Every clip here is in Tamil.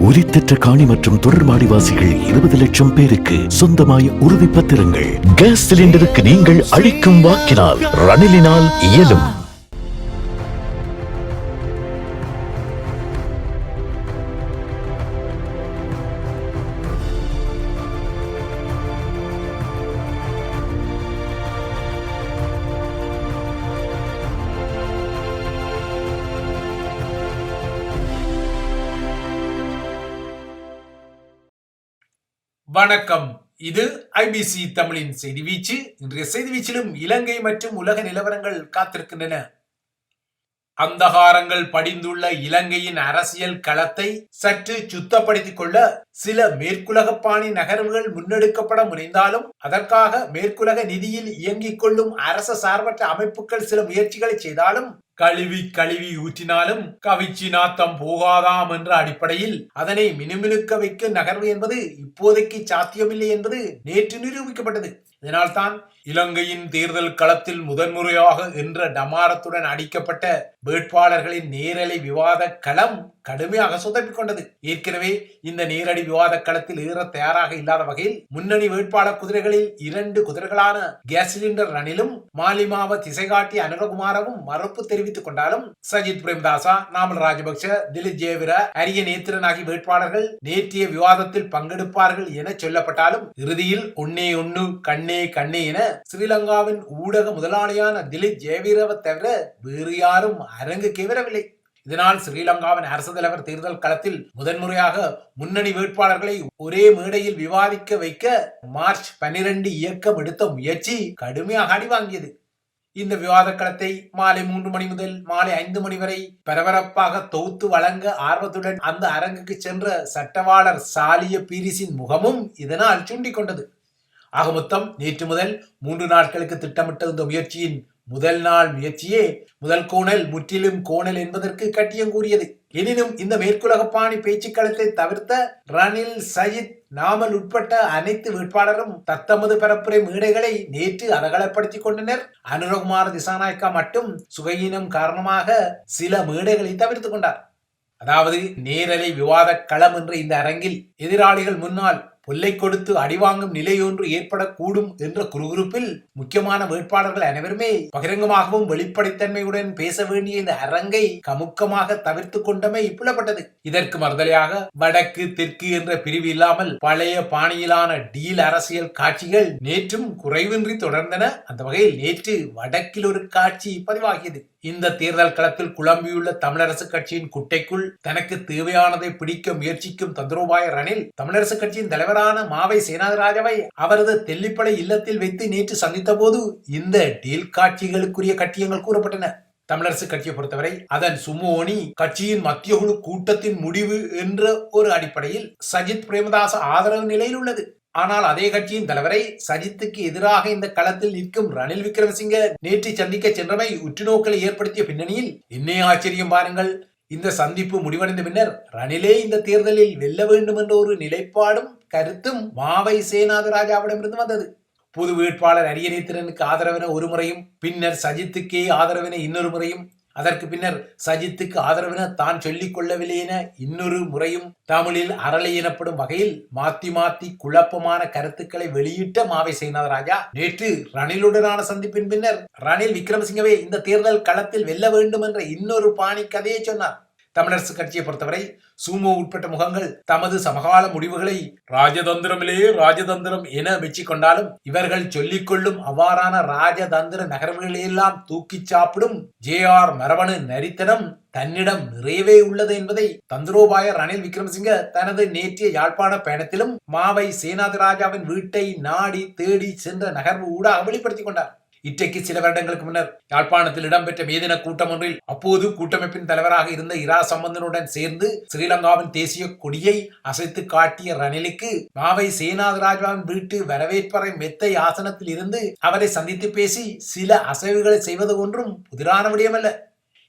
உரித்தற்ற காணி மற்றும் தொடர்பாடிவாசிகள் இருபது லட்சம் பேருக்கு சொந்தமாய் உறுதி பத்திரங்கள் கேஸ் சிலிண்டருக்கு நீங்கள் அளிக்கும் வாக்கினால் ரணிலினால் இயலும். வணக்கம். இது ஐபிசி தமிழின் செய்தி வீச்சு. இன்றைய செய்தி வீச்சிலும் இலங்கை மற்றும் உலக நிலவரங்கள் காத்திருக்கின்றன. அந்தகாரங்கள் படிந்துள்ள இலங்கையின் அரசியல் களத்தை சற்று சுத்தப்படுத்திக் கொள்ள சில மேற்குலக பாணி நகர்வுகள் முன்னெடுக்கப்பட முனைந்தாலும் அதற்காக மேற்குலக நிதியில் இயங்கிக் கொள்ளும் அரச சார்பற்ற அமைப்புகள் சில முயற்சிகளை செய்தாலும் கழுவி கழுவி ஊற்றினாலும் கவிச்சி நாத்தம் போகாதாம் என்ற அடிப்படையில் அதனை மினுமினுக்க வைக்கும் நகர்வு என்பது இப்போதைக்கு சாத்தியமில்லை என்பது நேற்று நிரூபிக்கப்பட்டது. இதனால்தான் இலங்கையின் தேர்தல் களத்தில் முதன்முறையாக என்ற டமாரத்துடன் அடிக்கப்பட்ட வேட்பாளர்களின் நேரலை விவாத களம் கடுமையாக சொதப்பிக் கொண்டது. ஏற்கனவே இந்த நேரடி விவாத களத்தில் ஏற தயாராக இல்லாத வகையில் முன்னணி வேட்பாளர் குதிரைகளில் இரண்டு குதிரைகளான கேஸ் சிலிண்டர் ரணிலும் மாலிமாவ திசைகாட்டி அனுரகுமாரவும் மறுப்பு தெரிவித்துக் கொண்டாலும் சஜித் பிரேமதாசா நாமல் ராஜபக்ச திலீப் ஜெயவிர அரிய நேத்திரன் ஆகிய வேட்பாளர்கள் நேற்றைய விவாதத்தில் பங்கெடுப்பார்கள் என சொல்லப்பட்டாலும் இறுதியில் ஒன்னே ஒன்னு கண்ணே கண்ணே என ஸ்ரீலங்காவின் ஊடக முதலாளியான திலீப் ஜெயவீரவை தவிர வேறு யாரும் அரங்கு வரவில்லை இதனால் ஸ்ரீலங்காவின் அரசு தலைவர் தேர்தல் களத்தில் முதன்முறையாக முன்னணி வேட்பாளர்களை ஒரே மேடையில் விவாதிக்க வைக்க மார்ச் பனிரெண்டு இயக்கம் எடுத்த முயற்சி கடுமையாக அடி வாங்கியது. இந்த விவாத களத்தை மாலை மூன்று மணி முதல் மாலை ஐந்து மணி வரை பரபரப்பாக தொகுத்து வழங்க ஆர்வத்துடன் அந்த அரங்குக்கு சென்ற சட்டவாளர் சாலிய பீரிஸின் முகமும் இதனால் சுண்டிக்கொண்டது. ஆக மொத்தம் நேற்று முதல் மூன்று நாட்களுக்கு திட்டமிட்ட இந்த முயற்சியின் முதல் நாள் முயற்சியே முதல் கோணல் முற்றிலும் கோணல் என்பதற்கு கட்டியம் கூறியது. எனினும் இந்த மேற்குலக பாணி பேச்சுக்களத்தை தவிர்த்த ரணில் சயித் நாமல் உட்பட்ட அனைத்து வேட்பாளரும் தத்தமது பரப்புரை மேடைகளை நேற்று அதகலப்படுத்திக் கொண்டனர். அனுரகுமார் திசாநாயக்கா மட்டும் சுகையினம் காரணமாக சில மேடைகளை தவிர்த்துக் கொண்டார். அதாவது நேரலை விவாத களம் என்ற இந்த அரங்கில் எதிராளிகள் முன்னால் புல்லை கொடுத்து அடிவாங்கும் நிலையொன்று ஏற்படக்கூடும் என்ற குறுகுறுப்பில் முக்கியமான வேட்பாளர்கள் அனைவருமே பகிரங்கமாகவும் வெளிப்படைத்தன்மையுடன் பேச வேண்டிய இந்த அரங்கை கமுக்கமாக தவிர்த்து கொண்டமை புலப்பட்டது. இதற்கு மறுதலையாக வடக்கு தெற்கு என்ற பிரிவு இல்லாமல் பழைய பாணியிலான டீல் அரசியல் காட்சிகள் நேற்றும் குறைவின்றி தொடர்ந்தன. அந்த வகையில் நேற்று வடக்கில் ஒரு காட்சி பதிவாகியது. இந்த தேர்தல் களத்தில் குழம்பியுள்ள தமிழரசு கட்சியின் குட்டைக்குள் தனக்கு தேவையானதை பிடிக்க முயற்சிக்கும் தந்திரோபாய ரணில் தமிழரசு கட்சியின் தலைவரான மாவை சேனாதிராஜவை அவரது தெல்லிப்படை இல்லத்தில் வைத்து நேற்று சந்தித்த போது இந்த டீல் காட்சிகளுக்குரிய கட்டியங்கள் கூறப்பட்டன. தமிழரசு கட்சியை பொறுத்தவரை அதன் சுமோனி கட்சியின் மத்திய குழு கூட்டத்தின் முடிவு என்ற ஒரு அடிப்படையில் சஜித் பிரேமதாச ஆதரவு நிலையில் உள்ளது. ஆனால் அதே கட்சியின் தலைவரை சஜித்துக்கு எதிராக இந்த களத்தில் நிற்கும் ரணில் விக்ரமசிங்க நேற்று சந்திக்க சென்றமை உற்றுநோக்கலை ஏற்படுத்திய பின்னணியில் என்னே ஆச்சரியம் பாருங்கள். இந்த சந்திப்பு முடிவடைந்த பின்னர் ரணிலே இந்த தேர்தலில் வெல்ல வேண்டும் என்ற ஒரு நிலைப்பாடும் கருத்தும் மாவை சேனாதராஜாவிடமிருந்து வந்தது. புது வேட்பாளர் அரியணைத்திறனுக்கு ஆதரவென ஒரு முறையும் பின்னர் சஜித்துக்கே ஆதரவென இன்னொரு முறையும் அதற்கு பின்னர் சஜித்துக்கு ஆதரவென தான் சொல்லிக் கொள்ளவில்லை என இன்னொரு முறையும் தமிழில் அரளை எனப்படும் வகையில் மாத்தி மாத்தி குழப்பமான கருத்துக்களை வெளியிட்ட மாவை சேனாதராஜா நேற்று ரணிலுடனான சந்திப்பின் பின்னர் ரணில் விக்ரமசிங்கவே இந்த தேர்தல் களத்தில் வெல்ல வேண்டும் என்ற இன்னொரு பாணி கதையை சொன்னார். தமிழரசு கட்சியை பொறுத்தவரை சூமோ உட்பட்ட முகங்கள் தமது சமகால முடிவுகளை ராஜதந்திரமிலே ராஜதந்திரம் என வெற்றி கொண்டாலும் இவர்கள் சொல்லிக்கொள்ளும் அவ்வாறான ராஜதந்திர நகர்வுகளையெல்லாம் தூக்கி சாப்பிடும் ஜே ஆர் மரபணு நரித்தனம் தன்னிடம் நிறையவே உள்ளது என்பதை தந்திரோபாய ரணில் விக்ரமசிங்க தனது நேற்றைய யாழ்ப்பாண பயணத்திலும் மாவை சேனாதிராஜாவின் வீட்டை நாடி தேடி சென்ற நகர்வு ஊடாக வெளிப்படுத்திக் கொண்டார். இன்றைக்கு சில வருடங்களுக்கு முன்னர் யாழ்ப்பாணத்தில் இடம்பெற்ற மேதின கூட்டம் ஒன்றில் அப்போது கூட்டமைப்பின் தலைவராக இருந்த இரா சம்பந்தனுடன் சேர்ந்து ஸ்ரீலங்காவின் தேசிய கொடியை அசைத்து காட்டிய ரணிலுக்கு மாவை சேனாதராஜாவின் வீட்டு வரவேற்பறை மெத்தை ஆசனத்தில் இருந்து அவரை சந்தித்து பேசி சில அசைவுகளை செய்வது ஒன்றும் புதிரான விடயமல்ல.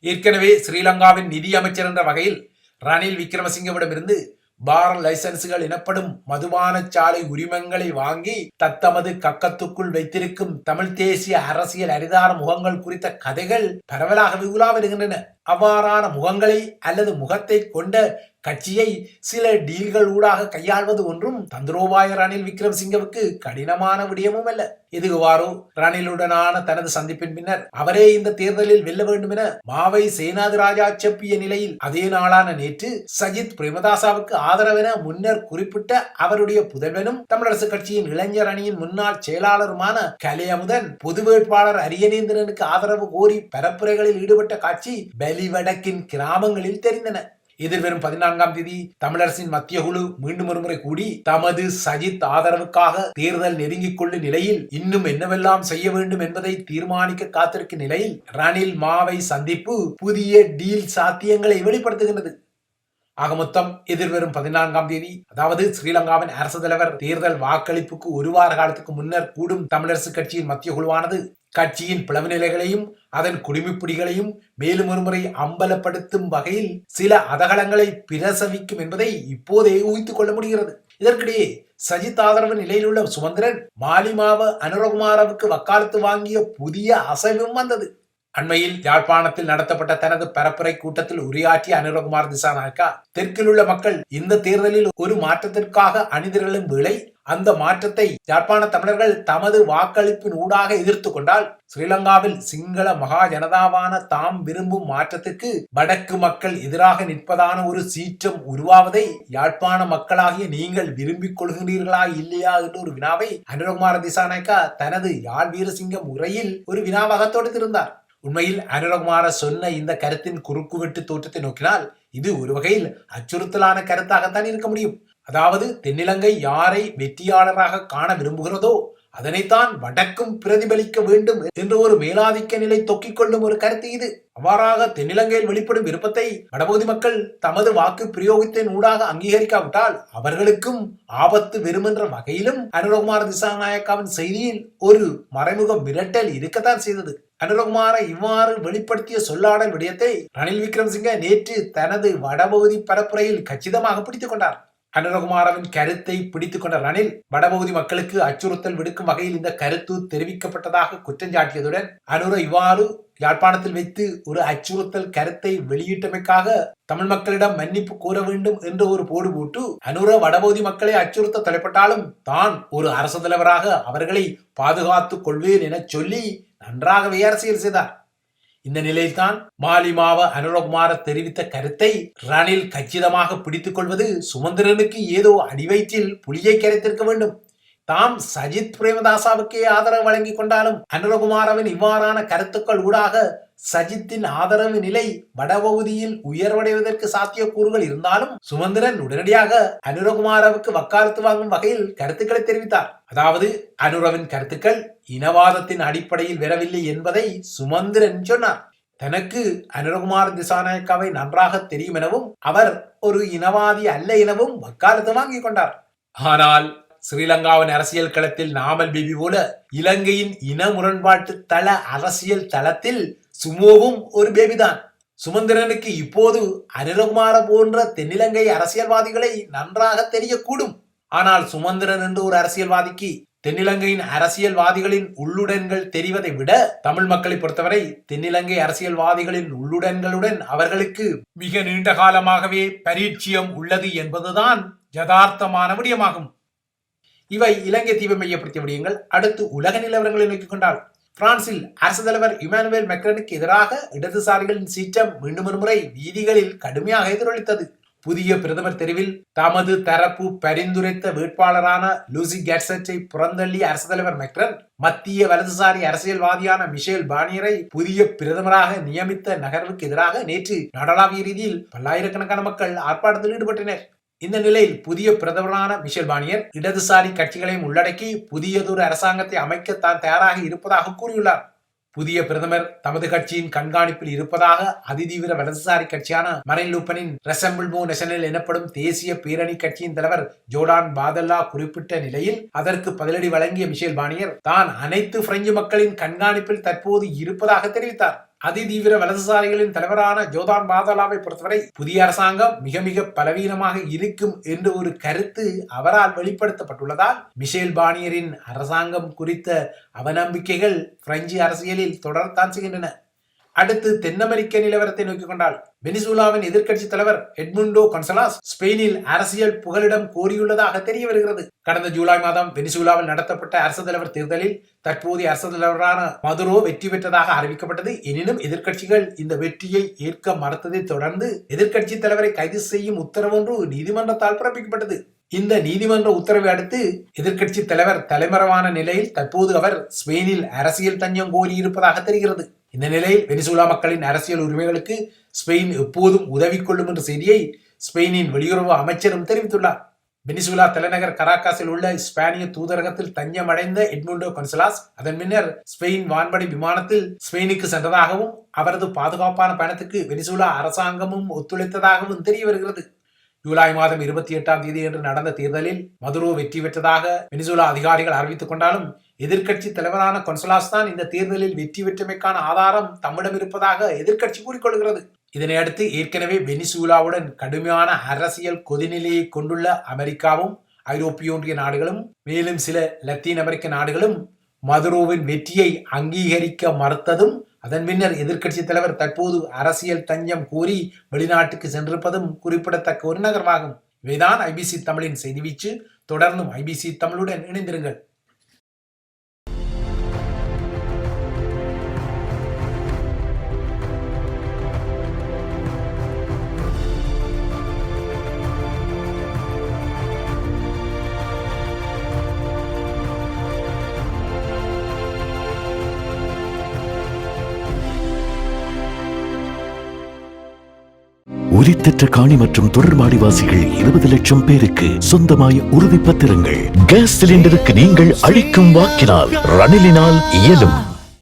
ஏற்கனவே ஸ்ரீலங்காவின் நிதி அமைச்சர் என்ற வகையில் ரணில் விக்ரமசிங்கவிடமிருந்து பார் லைசன்ஸ்கள் எனப்படும் மதுபான சாலை உரிமங்களை வாங்கி தத்தமது கக்கத்துக்குள் வைத்திருக்கும் தமிழ் தேசிய அரசியல் அரிதான முகங்கள் குறித்த கதைகள் பரவலாக விகுலா வருகின்றன அவ்வாறான முகங்களை அல்லது முகத்தை கொண்ட கட்சியை சில டீல்கள் ஊடாக கையாள்வது ஒன்றும் தந்திரோபாய ரணில் விக்ரம்சிங்கவுக்கு கடினமான விடயமும் அல்ல. இதுவாறு ரணிலுடனான தனது சந்திப்பின் பின்னர் அவரே இந்த தேர்தலில் வெல்ல வேண்டும் என மாவை சேனாதி ராஜா செப்பிய நிலையில் அதே நாளான நேற்று சஜித் பிரேமதாசாவுக்கு ஆதரவென முன்னர் குறிப்பிட்ட அவருடைய புதல்வனும் தமிழரசு கட்சியின் இளைஞர் அணியின் முன்னாள் செயலாளருமான கலையமுதன் பொது வேட்பாளர் அரியநேந்திரனுக்கு ஆதரவு கோரி பரப்புரைகளில் ஈடுபட்ட காட்சி வெளிவடக்கின் கிராமங்களில் தெரிந்தன. எதிர்வரும் பதினான்காம் தேதி தமிழரசின் மத்திய குழு மீண்டும் ஒருமுறை கூடி தமது சஜித் ஆதரவுக்காக தேர்தல் நெருங்கிக் கொள்ளும் நிலையில் இன்னும் என்னவெல்லாம் செய்ய வேண்டும் என்பதை தீர்மானிக்க காத்திருக்கும் நிலையில் ரணில் மாவை சந்திப்பு புதிய டீல் சாத்தியங்களை வெளிப்படுத்துகின்றது. ஆக மொத்தம் எதிர்வரும் பதினான்காம் தேதி அதாவது ஸ்ரீலங்காவின் அரசு தலைவர் தேர்தல் வாக்களிப்புக்கு ஒரு வார காலத்துக்கு முன்னர் கூடும் தமிழரசு கட்சியின் மத்திய குழுவானது கட்சியின் பிளவுநிலைகளையும் அதன் குடிமைப்பிடிகளையும் மேலும் ஒருமுறை அம்பலப்படுத்தும் வகையில் சில அதகலங்களை பிரசவிக்கும் என்பதை இப்போதே ஊகித்துக் கொள்ள முடிகிறது. இதற்கிடையே சஜித் ஆதரவு நிலையில் உள்ள சுமந்திரன் மாலிமாவ அனுரகுமாரவுக்கு வக்காலத்து வாங்கிய புதிய அசைவும் வந்தது. அண்மையில் யாழ்ப்பாணத்தில் நடத்தப்பட்ட தனது பரப்புரை கூட்டத்தில் உரையாற்றிய அனுரகுமார் திசாநாயக்கா தெற்கில் உள்ள மக்கள் இந்த தேர்தலில் ஒரு மாற்றத்திற்காக அணிதிரளும் வேளை அந்த மாற்றத்தை யாழ்ப்பாண தமிழர்கள் தமது வாக்களிப்பின் ஊடாக எதிர்த்து கொண்டால் ஸ்ரீலங்காவில் சிங்கள மகா ஜனதாவான தாம் விரும்பும் மாற்றத்துக்கு வடக்கு மக்கள் எதிராக நிற்பதான ஒரு சீற்றம் உருவாவதை யாழ்ப்பாண மக்களாகிய நீங்கள் விரும்பிக் கொள்கிறீர்களா இல்லையா என்ற ஒரு வினாவை அனுரகுமார திசாநாயக்கா தனது யாழ் வீரசிங்கம் உரையில் ஒரு வினாவாக தொடுத்திருந்தார். உண்மையில் அனுரகுமார சொன்ன இந்த கருத்தின் குறுக்குவெட்டு தோற்றத்தை நோக்கினால் இது ஒரு வகையில் அச்சுறுத்தலான கருத்தாகத்தான் இருக்க முடியும். அதாவது தென்னிலங்கை யாரை வெற்றியாளராக காண விரும்புகிறதோ அதனைத்தான் வடக்கும் பிரதிபலிக்க வேண்டும் என்ற ஒரு மேலாதிக்க நிலை தொக்கிக் கொள்ளும் ஒரு கருத்து இது. அவ்வாறாக தென்னிலங்கையில் வெளிப்படும் விருப்பத்தை வடபகுதி மக்கள் தமது வாக்கு பிரயோகத்தின் ஊடாக அங்கீகரிக்காவிட்டால் அவர்களுக்கும் ஆபத்து வெறுமென்ற வகையிலும் அனுரகுமார திசாநாயக்காவின் செய்தியில் ஒரு மறைமுக மிரட்டல் இருக்கத்தான் செய்தது. அனுரகுமார இவ்வாறு வெளிப்படுத்திய சொல்லாடல் விடயத்தை ரணில் விக்ரம்சிங்க நேற்று தனது வடபகுதி பரப்புரையில் கச்சிதமாக பிடித்துக் கொண்டார். அனுரகுமாரவின் கருத்தை பிடித்துக் கொண்ட ரணில் வடபகுதி மக்களுக்கு அச்சுறுத்தல் விடுக்கும் வகையில் இந்த கருத்து தெரிவிக்கப்பட்டதாக குற்றஞ்சாட்டியதுடன் அனுர இவ்வாறு யாழ்ப்பாணத்தில் வைத்து ஒரு அச்சுறுத்தல் கருத்தை வெளியிட்டமைக்காக தமிழ் மக்களிடம் மன்னிப்பு கூற வேண்டும் என்று ஒரு போடு போட்டு அனுர வடபகுதி மக்களை அச்சுறுத்த தலைப்பட்டாலும் தான் ஒரு அரசு தலைவராக அவர்களை பாதுகாத்துக் கொள்வேன் என சொல்லி நன்றாகவே அரசியல் செய்தார். இந்த நிலையில்தான் மாலிமாவ அனுரகுமார தெரிவித்த கருத்தை ரணில் கச்சிதமாக பிடித்துக் கொள்வது சுமந்திரனுக்கு ஏதோ அடிவயிற்றில் புலியை கரைத்திருக்க வேண்டும். தாம் சஜித் பிரேமதாசாவுக்கே ஆதரவு வழங்கி கொண்டாலும் அனுரகுமாரவின் இவ்வாறான கருத்துக்கள் ஊடாக சஜித்தின் ஆதரவு நிலை வடபகுதியில் உயர்வடைவதற்கு சாத்தியக்கூறுகள் இருந்தாலும் சுமந்திரன் உடனடியாக அனுரகுமாரவுக்கு வக்காலத்து வாங்கும் வகையில் கருத்துக்களை தெரிவித்தார். அதாவது அனுரவின் கருத்துக்கள் இனவாதத்தின் அடிப்படையில் வரவில்லை என்பதை சுமந்திரன் சொன்னார். தனக்கு அனுரகுமார் திசாநாயக்காவை நன்றாக தெரியும் எனவும் அவர் ஒரு இனவாதி அல்ல எனவும் வக்காலத்து வாங்கிக் கொண்டார். ஆனால் ஸ்ரீலங்காவின் அரசியல் களத்தில் நாமல் பிபி போல இலங்கையின் இன முரண்பாட்டு தள அரசியல் தளத்தில் சுமோவும் ஒரு பேபிதான். சுமந்திரனுக்கு இப்போது அனிலகுமார போன்ற தென்னிலங்கை அரசியல்வாதிகளை நன்றாக தெரியக்கூடும். ஆனால் சுமந்திரன் என்று ஒரு அரசியல்வாதிக்கு தென்னிலங்கையின் அரசியல்வாதிகளின் உள்ளுடன்கள் தெரிவதை விட தமிழ் மக்களை பொறுத்தவரை தென்னிலங்கை அரசியல்வாதிகளின் உள்ளுடன்களுடன் அவர்களுக்கு மிக நீண்ட காலமாகவே பரீட்சியம் உள்ளது என்பதுதான் யதார்த்தமான விடயமாகும். இவை இலங்கை தீவை மையப்படுத்திய விடயங்கள். அடுத்து உலக நிலவரங்களை நோக்கிக் கொண்டால் பிரான்சில் அரசு தலைவர் இமானுவேல் மெக்ரனுக்கு எதிராக இடதுசாரிகளின் சீற்றம் மீண்டும் ஒரு முறை வீதிகளில் கடுமையாக எதிரொலித்தது. புதிய பிரதமர் தெரிவில் தமது தரப்பு பரிந்துரைத்த வேட்பாளரான லூசி கேட்சட்டை புறந்தள்ளி அரசு தலைவர் மெக்ரன் மத்திய வலதுசாரி அரசியல்வாதியான மிஷேல் பானியரை புதிய பிரதமராக நியமித்த நகர்வுக்கு எதிராக நேற்று நாடளாவிய ரீதியில் பல்லாயிரக்கணக்கான மக்கள் ஆர்ப்பாட்டத்தில் ஈடுபட்டனர். இந்த நிலையில் புதிய பிரதமரான மிஷேல் பானியர் இடதுசாரி கட்சிகளையும் உள்ளடக்கி புதியதொரு அரசாங்கத்தை அமைக்க தான் தயாராக இருப்பதாக கூறியுள்ளார். புதிய பிரதமர் தமது கட்சியின் கண்காணிப்பில் இருப்பதாக அதிதீவிர வலதுசாரி கட்சியான மரைன் லூப்பனின் ரெசம்பிள்மோ நெஷனல் எனப்படும் தேசிய பேரணி கட்சியின் தலைவர் ஜோர்டான் பாதல்லா குறிப்பிட்ட நிலையில் அதற்கு பதிலடி வழங்கிய மிஷேல் பானியர் தான் அனைத்து பிரெஞ்சு மக்களின் கண்காணிப்பில் தற்போது இருப்பதாக தெரிவித்தார். அதிதீவிர வலதுசாரிகளின் தலைவரான ஜோதான் பாதலாவை பொறுத்தவரை புதிய அரசாங்கம் மிக மிக பலவீனமாக இருக்கும் என்று ஒரு கருத்து அவரால் வெளிப்படுத்தப்பட்டுள்ளதால் மிஷேல் பானியரின் அரசாங்கம் குறித்த அவநம்பிக்கைகள் பிரெஞ்சு அரசியலில் தொடர்தான் செய்கின்றன. அடுத்து தென் அமெரிக்க நிலவரத்தை நோக்கிக் கொண்டால் வெனிசூலாவின் எதிர்க்கட்சி தலைவர் எட்முண்டோ கன்சலாஸ் ஸ்பெயினில் அரசியல் புகலிடம் கோரியுள்ளதாக தெரிய வருகிறது. கடந்த ஜூலை மாதம் வெனிசூலாவில் நடத்தப்பட்ட அரசு தலைவர் தேர்தலில் தற்போதைய அரசு தலைவரான மதுரோ வெற்றி பெற்றதாக அறிவிக்கப்பட்டது. எனினும் எதிர்க்கட்சிகள் இந்த வெற்றியை ஏற்க மறுத்ததை தொடர்ந்து எதிர்க்கட்சி தலைவரை கைது செய்யும் உத்தரவொன்று நீதிமன்றத்தால் பிறப்பிக்கப்பட்டது. இந்த நீதிமன்ற உத்தரவை அடுத்து எதிர்க்கட்சி தலைவர் தலைமறைவான நிலையில் தற்போது அவர் ஸ்பெயினில் அரசியல் தஞ்சம் கோரியிருப்பதாக தெரிகிறது. இந்த நிலையில் வெனிசுலா மக்களின் அரசியல் உரிமைகளுக்கு ஸ்பெயின் எப்போதும் உதவி கொள்ளும் என்ற செய்தியை ஸ்பெயினின் வெளியுறவு அமைச்சரும் தெரிவித்துள்ளார். வெனிசுலா தலைநகர் கராக்காஸில் உள்ள ஸ்பானிய தூதரகத்தில் தஞ்சமடைந்த எட்முண்டோ கன்சலாஸ் அதன் பின்னர் ஸ்பெயின் வான்படை விமானத்தில் ஸ்பெயினுக்கு சென்றதாகவும் அவரது பாதுகாப்பான பயணத்துக்கு வெனிசுலா அரசாங்கமும் ஒத்துழைத்ததாகவும் தெரிய வருகிறது ஜூலை மாதம் இருபத்தி எட்டாம் தேதி என்று நடந்த தேர்தலில் மதுரோ வெற்றி பெற்றதாக வெனிசுலா அதிகாரிகள் அறிவித்துக் கொண்டாலும் எதிர்க்கட்சி தலைவரான கொன்சலாஸ் தான் இந்த தேர்தலில் வெற்றி பெற்றமைக்கான ஆதாரம் தம்மிடம் இருப்பதாக எதிர்க்கட்சி கூறிக்கொள்கிறது. இதனை அடுத்து ஏற்கனவே வெனிசூலாவுடன் கடுமையான அரசியல் கொதிநிலையை கொண்டுள்ள அமெரிக்காவும் ஐரோப்பிய ஒன்றிய நாடுகளும் மேலும் சில லத்தீன் அமெரிக்க நாடுகளும் மதுரோவின் வெற்றியை அங்கீகரிக்க மறுத்ததும் அதன் பின்னர் எதிர்க்கட்சி தலைவர் தற்போது அரசியல் தஞ்சம் கோரி வெளிநாட்டுக்கு சென்றிருப்பதும் குறிப்பிடத்தக்க ஒரு நகரமாகும். இவைதான் ஐபிசி தமிழின் செய்தி வீச்சு. தொடர்ந்தும் ஐபிசி தமிழுடன் இணைந்திருங்கள். உரித்தற்ற காணி மற்றும் தொடர்பாடிவாசிகள் இருபது லட்சம் பேருக்கு சொந்தமாய உறுதிப்பத்திரங்கள். கேஸ் சிலிண்டருக்கு நீங்கள் அளிக்கும் வாக்கினால் ரணிலினால் இயலும்.